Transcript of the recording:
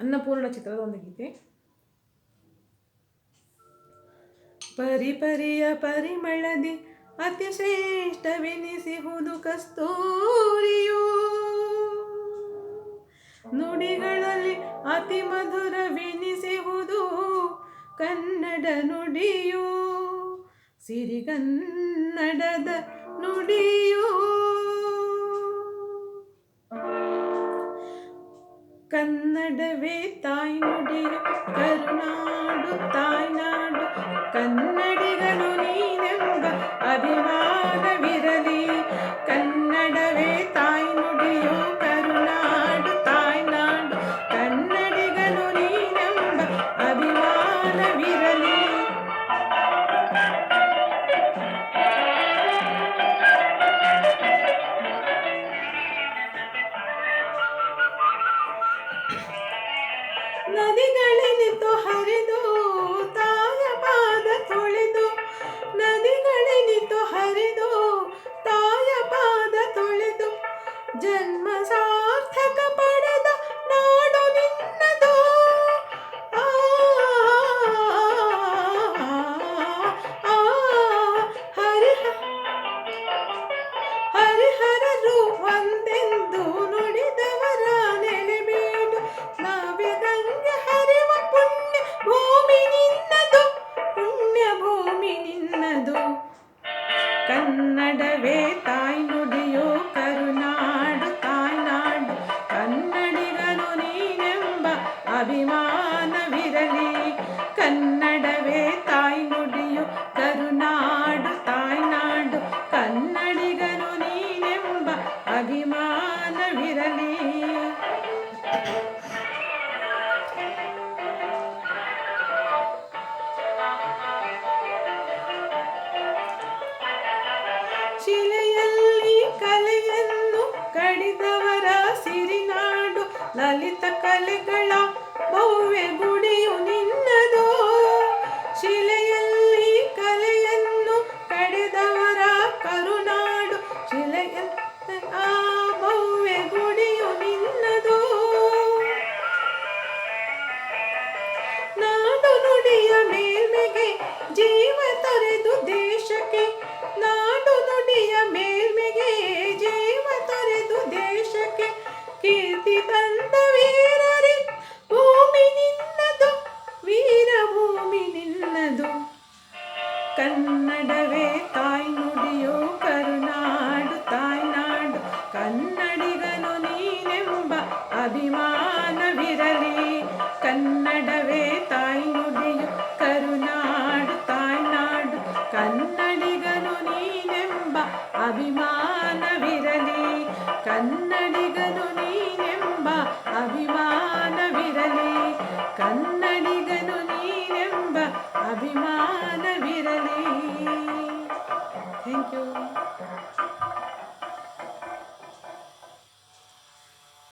ಅನ್ನಪೂರ್ಣ ಚಿತ್ರದ ಒಂದು ಗೀತೆ. ಪರಿಪರಿಯ ಪರಿಮಳದಿ ಅತಿ ಶ್ರೇಷ್ಠವೆನಿಸಿಹುದು ಕಸ್ತೂರಿಯು. ನುಡಿಗಳಲ್ಲಿ ಅತಿ ಮಧುರವೆನಿಸಿಹುದು ಕನ್ನಡ ನುಡಿಯು. ಸಿರಿಗನ್ನಡದ ನುಡಿಯು. ಕನ್ನಡವೇ ತಾಯಿ ನದಿಗಳೆನಿತು ಹರಿದು ತಾಯ ಪಾದ ತೊಳೆದು ನದಿಗಳೆನಿತು ಹರಿದು ತಾಯ ಪಾದ ತೊಳೆದು ಜನ್ಮ ಸಾರ್ಥಕ ಕನ್ನಡವೇ ತಾಯಿ ನುಡಿಯೋ ಕರುನಾಡು ತಾಯ್ನಾಡು ಕನ್ನಡಿಗನು ನೀನೆಂಬ ಅಭಿಮಾನವಿರಲಿ. ಕನ್ನಡವೇ ತಾಯಿ ನುಡಿಯು ಕರುನಾಡು ತಾಯ್ನಾಡು ಕನ್ನಡಿಗನು ನೀನೆಂಬ ಅಭಿಮಾನವಿರಲಿ. ಶಿಲೆಯಲ್ಲಿ ಕಲೆಯನ್ನು ಕಡಿದವರ ಸಿರಿನಾಡು, ಲಲಿತ ಕಲೆಗಳ ಭವ್ಯ ಗುಡಿಯು ನಿನ್ನದು. ಶಿಲೆಯಲ್ಲಿ ಕಲೆಯನ್ನು ಕಡಿದವರ ಕರುನಾಡು ಶಿಲೆಯ ಆ ನಾಡು ನುಡಿಯ ಜೀವ ಕನ್ನಡವೇ, ತಾಯಿ ನುಡಿಯೋ ಕರುನಾಡು ತಾಯ್ನಾಡು ಕನ್ನಡಿಗನು ನೀನೆಂಬ ಅಭಿಮಾನವಿರಲಿ. ಕನ್ನಡವೇ, ತಾಯಿ ನುಡಿಯು ಕರುನಾಡು ತಾಯ್ನಾಡು ಕನ್ನಡಿಗನು ನೀನೆಂಬ ಅಭಿಮಾನವಿರಲಿ. ಕನ್ನಡಿಗನು ನೀನೆಂಬ you.